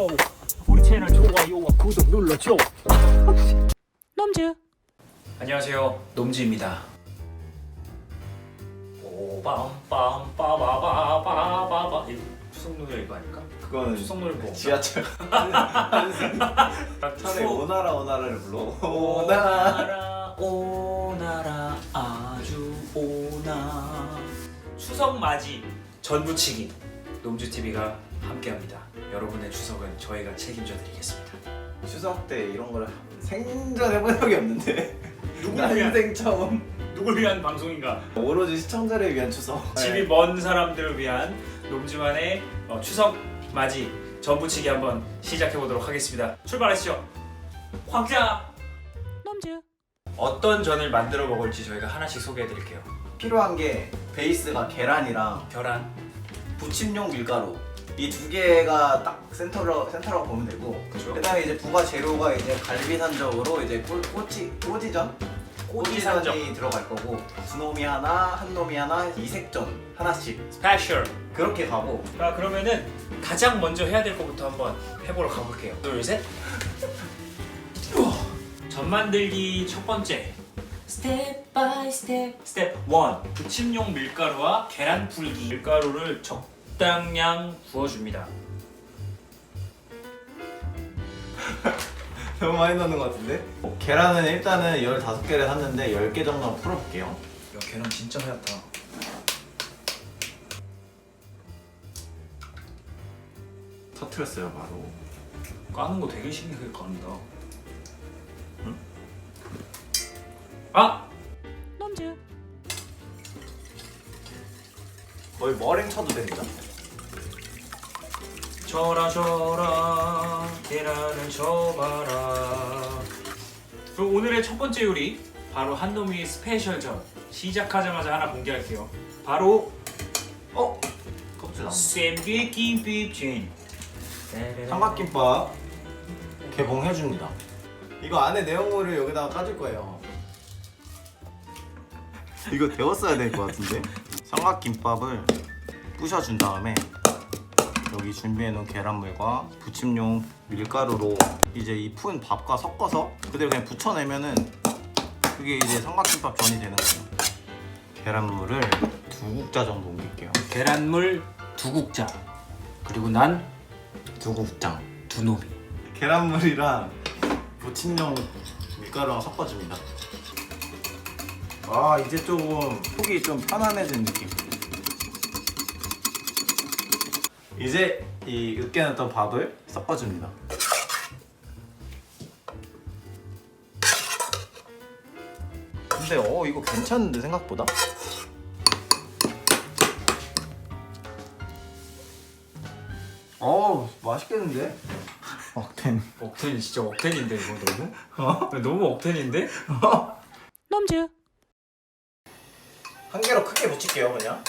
좋아요. 우리 채널 좋아요와 구독 눌러줘. 넘즈 안녕하세요. 놈지입니다. 오빰빰빠바바바바바 이거 추석 노래 이거 아닐까? 그거는 추석 노래 뭐? 지하철 차라리 오나라 오나라를 불러 오나라 오나라 아주 오나 추석 맞이 전부치기 놈주 TV가 함께합니다. 여러분의 추석은 저희가 책임져 드리겠습니다. 추석 때 이런 걸 생전 해본 적이 없는데 누구를 위한 인생 처음 누굴 위한 방송인가? 오로지 시청자를 위한 추석 집이 먼 사람들을 위한 놈지만의 어, 추석 맞이 전부치기 한번 시작해 보도록 하겠습니다. 출발하시죠. 황자 넘즈 어떤 전을 만들어 먹을지 저희가 하나씩 소개해 드릴게요. 필요한 게 베이스가 계란이랑 계란, 부침용 밀가루 이 두 개가 딱 센터로 센터라고 보면 되고 그죠? 그다음에 이제 부가 재료가 이제 갈비산적으로 이제 꼬, 꼬치 꼬지전 꼬지산적. 꼬지전이 들어갈 거고 두 놈이 하나 한 놈이 하나 이색전 하나씩 스페셜. 그렇게 가고 자 그러면은 가장 먼저 해야 될 것부터 한번 해보러 가볼게요. 둘 셋. 우와. 전 만들기 첫 번째. 스텝 바이 스텝. 스텝 1. 부침용 밀가루와 계란 풀기. 밀가루를 적 당량 부어줍니다. 너무 많이 넣는 것 같은데? 어, 계란은 일단은 15개를 샀는데 10개 정도 풀어볼게요 야 계란 진짜 하얗다. 터트렸어요 바로 까는 거 되게 신기하게 까는다. 응? 아! 넘즈 거의 머랭 쳐도 됩니다 저라 저라 계란을 접어라. 그럼 오늘의 첫 번째 요리 바로 한놈이 스페셜전. 시작하자마자 하나 공개할게요. 바로 어? 껍질 안 샌드위치빔빔진 삼각김밥 개봉해줍니다. 이거 안에 내용물을 여기다가 까줄 거예요. 이거 데웠어야 될 것 같은데? 삼각김밥을 부셔준 다음에 여기 준비해놓은 계란물과 부침용 밀가루로 이제 이 푼 밥과 섞어서 그대로 그냥 부쳐내면은 그게 이제 삼각김밥 전이 되는 거예요 계란물을 두 국자 정도 옮길게요. 계란물 두 국자. 그리고 난두 국장. 두 놈이. 계란물이랑 부침용 밀가루랑 섞어줍니다. 아 이제 조금 속이 좀 편안해진 느낌. 이제 이 으깨놨던 밥을 섞어줍니다. 근데 어 이거 괜찮은데 생각보다? 어 맛있겠는데? 억텐. 억텐 진짜 억텐인데 이거 너무? 어? 너무 억텐인데? 넘즈 한 개로 크게 붙일게요 그냥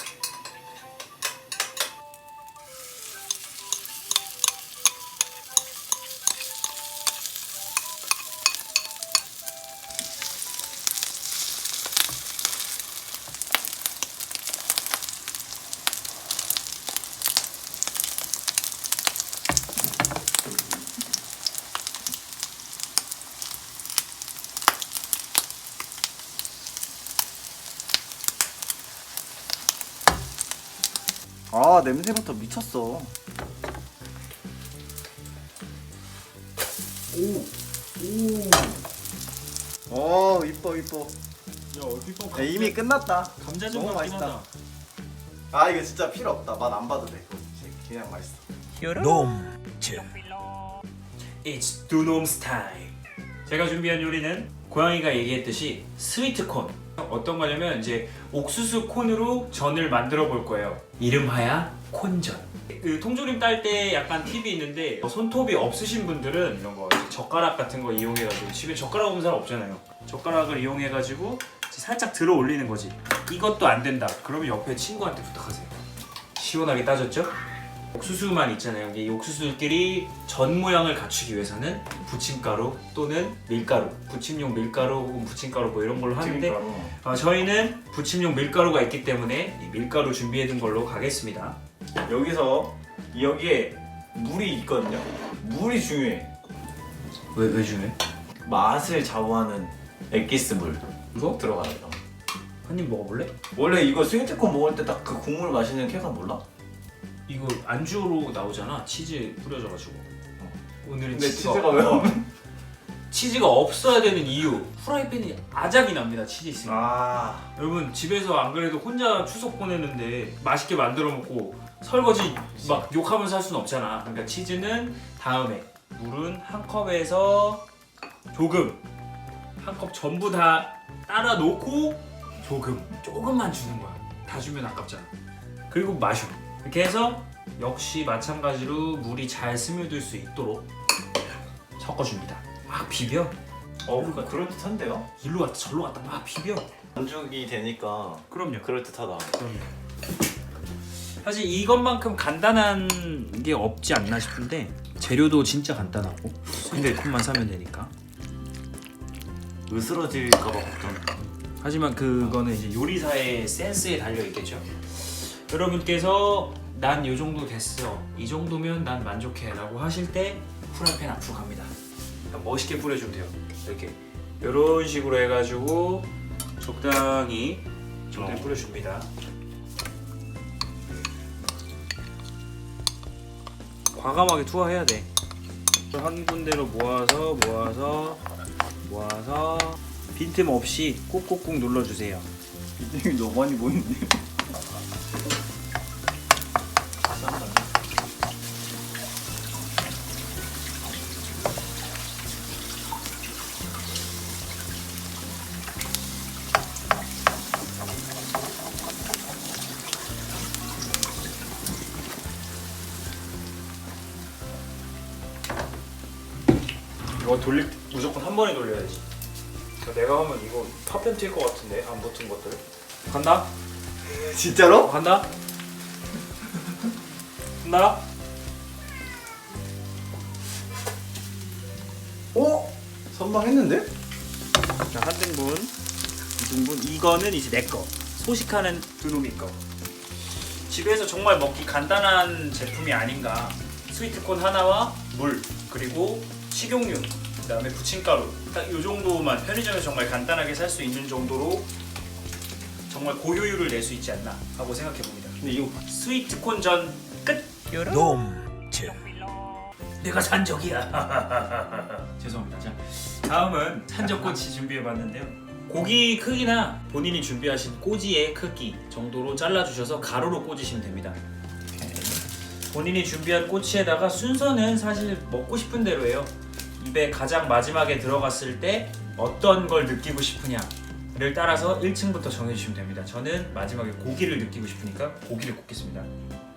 아 냄새부터 미쳤어. 오오. 이뻐 이뻐. 야 얼핏 야, 이미 끝났다. 감자전 너무 같긴 맛있다. 하다 아 이거 진짜 필요 없다. 맛 안 봐도 돼 그냥 맛있어. 놈즈 It's 두놈. 스타일 제가 준비한 요리는 고양이가 얘기했듯이 스위트콘 어떤 거냐면 이제 옥수수 콘으로 전을 만들어 볼 거예요. 이름하야 콘전. 그 통조림 딸 때 약간 팁이 있는데 손톱이 없으신 분들은 이런 거 젓가락 같은 거 이용해가지고 집에 젓가락 없는 사람 없잖아요. 젓가락을 이용해가지고 살짝 들어 올리는 거지. 이것도 안 된다. 그러면 옆에 친구한테 부탁하세요. 시원하게 따졌죠? 옥수수만 있잖아요. 이 옥수수들끼리 전 모양을 갖추기 위해서는 부침가루 또는 밀가루, 부침용 밀가루 혹은 부침가루 뭐 이런 걸로 하는데 어, 저희는 부침용 밀가루가 있기 때문에 이 밀가루 준비해둔 걸로 가겠습니다. 여기서 여기에 물이 있거든요. 물이 중요해. 왜, 왜 중요해? 맛을 좌우하는 엑기스 물 이거? 들어가요. 한 입 먹어볼래? 원래 이거 스위트콘 먹을 때 딱 그 국물 마시는 캐가 몰라? 이거 안주로 나오잖아. 치즈 뿌려져가지고. 오늘은 근데 치즈가, 왜 어, 없는? 치즈가 없어야 되는 이유. 프라이팬이 아작이 납니다 치즈 있으면. 아. 여러분 집에서 안 그래도 혼자 추석 보내는데 맛있게 만들어 먹고 설거지 막 욕하면서 할 수는 없잖아. 그러니까 치즈는 다음에 물은 한 컵에서 조금. 한 컵 전부 다 따라 놓고 조금. 조금만 주는 거야. 다 주면 아깝잖아. 그리고 마셔 이렇게 해서 역시 마찬가지로 물이 잘 스며들 수 있도록 섞어줍니다. 막 비벼. 어, 그러니까 그럴 듯한데요? 일로 갔다 절로 갔다 막 비벼. 반죽이 되니까 그럼요. 그럴 듯하다. 사실 이것만큼 간단한 게 없지 않나 싶은데 재료도 진짜 간단하고 근데 콘만 사면 되니까. 으스러질까봐 걱정. 하지만 그거는 이제 요리사의 센스에 달려 있겠죠 여러분께서 난 요 정도 됐어 이 정도면 난 만족해 라고 하실 때 프라이팬 앞으로 갑니다 멋있게 뿌려주면 돼요 이렇게 이런 식으로 해가지고 적당히 적당히 어. 뿌려줍니다 과감하게 투하해야 돼. 한 군데로 모아서 모아서 모아서 빈틈 없이 꾹꾹꾹 눌러주세요. 비중이 너무 많이 보이는데. 돌릴 때 무조건 한 번에 돌려야지. 내가 하면 이거 파편 튈것 같은데 안 붙은 것들. 간다. 진짜로? 어, 간다. 간다. 어? 선방했는데? 자, 한 등분, 두 등분. 이거는 이제 내 거. 소식하는 두 놈이 거. 집에서 정말 먹기 간단한 제품이 아닌가. 스위트콘 하나와 물 그리고 식용유 그 다음에 부침가루 딱 이 정도만 편의점에서 정말 간단하게 살 수 있는 정도로 정말 고효율을 낼 수 있지 않나 하고 생각해 봅니다. 근데 이거 스위트콘 전 끝. 놈즈. 내가 산적이야. 죄송합니다. 자, 다음은 산적꼬치 준비해 봤는데요. 고기 크기나 본인이 준비하신 꼬지의 크기 정도로 잘라주셔서 가로로 꽂으시면 됩니다. 본인이 준비한 꼬치에다가 순서는 사실 먹고 싶은 대로예요. 입에 가장 마지막에 들어갔을 때 어떤 걸 느끼고 싶으냐를 따라서 1층부터 정해주시면 됩니다. 저는 마지막에 고기를 느끼고 싶으니까 고기를 굽겠습니다.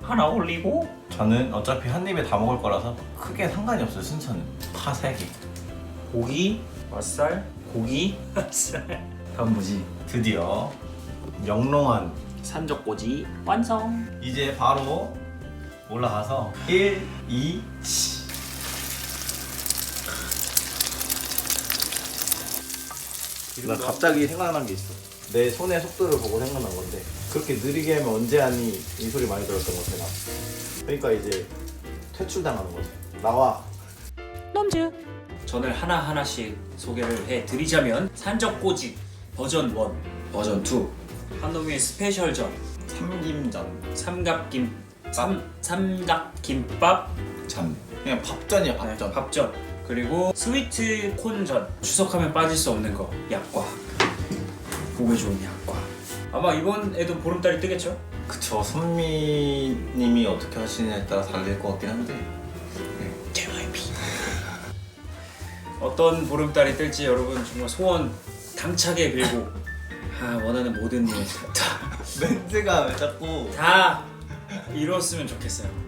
하나 올리고 저는 어차피 한 입에 다 먹을 거라서 크게 상관이 없어요 순서는 파 3개 고기, 맛살, 고기, 맛살. 다음 뭐지? 드디어 영롱한 산적꼬지 완성. 이제 바로 올라가서 1, 2, 나 갑자기 생각난 게 있어. 내 손의 속도를 보고 생각난 건데 그렇게 느리게 하면 언제 하니 이 소리 많이 들었던 것 같아 나. 그러니까 이제 퇴출당하는 거지. 나와. 놈즈 전을 하나 하나씩 소개를 해드리자면 산적꼬지 버전 1, 버전 2, 한놈의 스페셜전, 삼김전 삼각김, 삼 삼각김밥, 전 그냥 밥전이야 밥전 밥전, 그리고 스위트 콘전. 추석하면 빠질 수 없는 거 약과. 몸에 좋은 약과. 아마 이번에도 보름달이 뜨겠죠? 그쵸 선미님이 어떻게 하시느냐에 따라 달릴 것 같긴 한데 JYP. 어떤 보름달이 뜰지 여러분 정말 소원 당차게 빌고 아, 원하는 모든 일 다, 멘트가 왜 자꾸 다 이뤘으면 좋겠어요.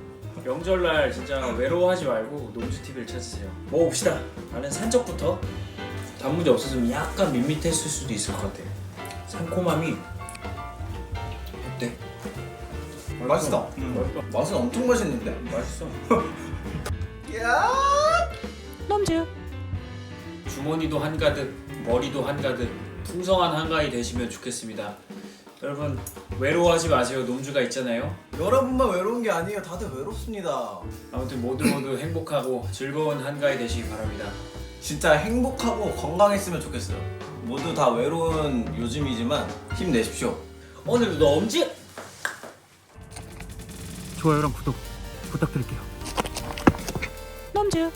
명절날 진짜 외로워하지 말고 농주 TV를 찾으세요. 먹어봅시다. 나는 산적부터 단무지 없어지면 약간 밋밋했을 수도 있을 것 같아. 상콤함이 어때? 맛있다 맛있어. 맛은 엄청 맛있는데 맛있어. 야 놈즈 주머니도 한가득, 머리도 한가득, 풍성한 한가위 되시면 좋겠습니다. 여러분 외로워하지 마세요. 놈주가 있잖아요. 여러분만 외로운 게 아니에요. 다들 외롭습니다. 아무튼 모두 모두 행복하고 즐거운 한가위 되시기 바랍니다. 진짜 행복하고 건강했으면 좋겠어요. 모두 다 외로운 요즘이지만 힘내십시오. 오늘도 놈주 좋아요랑 구독 부탁드릴게요. 놈즈.